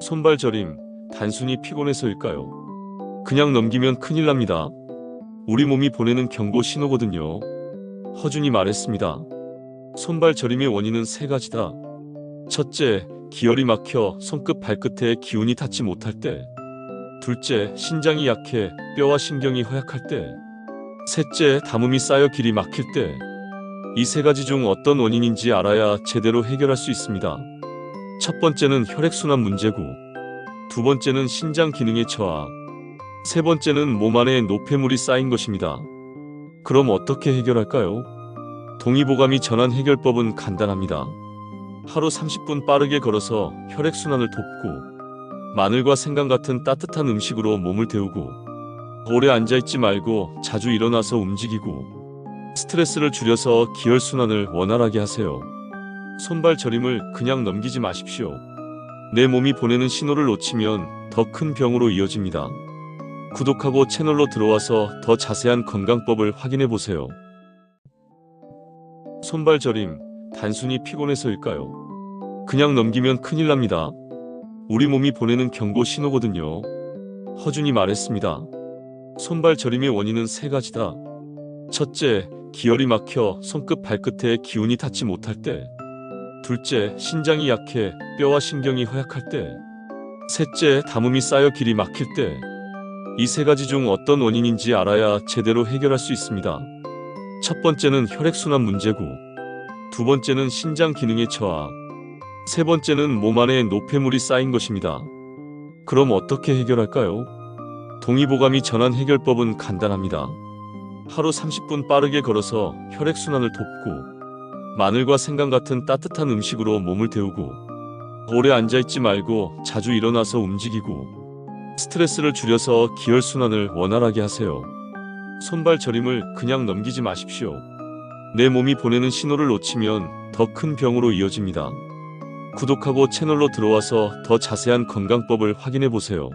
손발 저림, 단순히 피곤해서일까요? 그냥 넘기면 큰일 납니다. 우리 몸이 보내는 경고 신호거든요. 허준이 말했습니다. 손발 저림의 원인은 세 가지다. 첫째, 기혈이 막혀 손끝 발끝에 기운이 닿지 못할 때. 둘째, 신장이 약해 뼈와 신경이 허약할 때. 셋째, 담음이 쌓여 길이 막힐 때. 이 세 가지 중 어떤 원인인지 알아야 제대로 해결할 수 있습니다. 첫 번째는 혈액순환 문제고, 두 번째는 신장 기능의 저하, 세 번째는 몸 안에 노폐물이 쌓인 것입니다. 그럼 어떻게 해결할까요? 동의보감이 전환 해결법은 간단합니다. 하루 30분 빠르게 걸어서 혈액순환을 돕고, 마늘과 생강 같은 따뜻한 음식으로 몸을 데우고, 오래 앉아있지 말고 자주 일어나서 움직이고, 스트레스를 줄여서 기혈순환을 원활하게 하세요. 손발 저림을 그냥 넘기지 마십시오. 내 몸이 보내는 신호를 놓치면 더 큰 병으로 이어집니다. 구독하고 채널로 들어와서 더 자세한 건강법을 확인해 보세요. 손발 저림, 단순히 피곤해서일까요? 그냥 넘기면 큰일 납니다. 우리 몸이 보내는 경고 신호거든요. 허준이 말했습니다. 손발 저림의 원인은 세 가지다. 첫째, 기혈이 막혀 손끝 발끝에 기운이 닿지 못할 때. 둘째, 신장이 약해 뼈와 신경이 허약할 때. 셋째, 담음이 쌓여 길이 막힐 때. 이 세 가지 중 어떤 원인인지 알아야 제대로 해결할 수 있습니다. 첫 번째는 혈액순환 문제고, 두 번째는 신장 기능의 저하, 세 번째는 몸 안에 노폐물이 쌓인 것입니다. 그럼 어떻게 해결할까요? 동의보감이 전환 해결법은 간단합니다. 하루 30분 빠르게 걸어서 혈액순환을 돕고, 마늘과 생강 같은 따뜻한 음식으로 몸을 데우고, 오래 앉아있지 말고 자주 일어나서 움직이고, 스트레스를 줄여서 기혈순환을 원활하게 하세요. 손발 저림을 그냥 넘기지 마십시오. 내 몸이 보내는 신호를 놓치면 더 큰 병으로 이어집니다. 구독하고 채널로 들어와서 더 자세한 건강법을 확인해 보세요.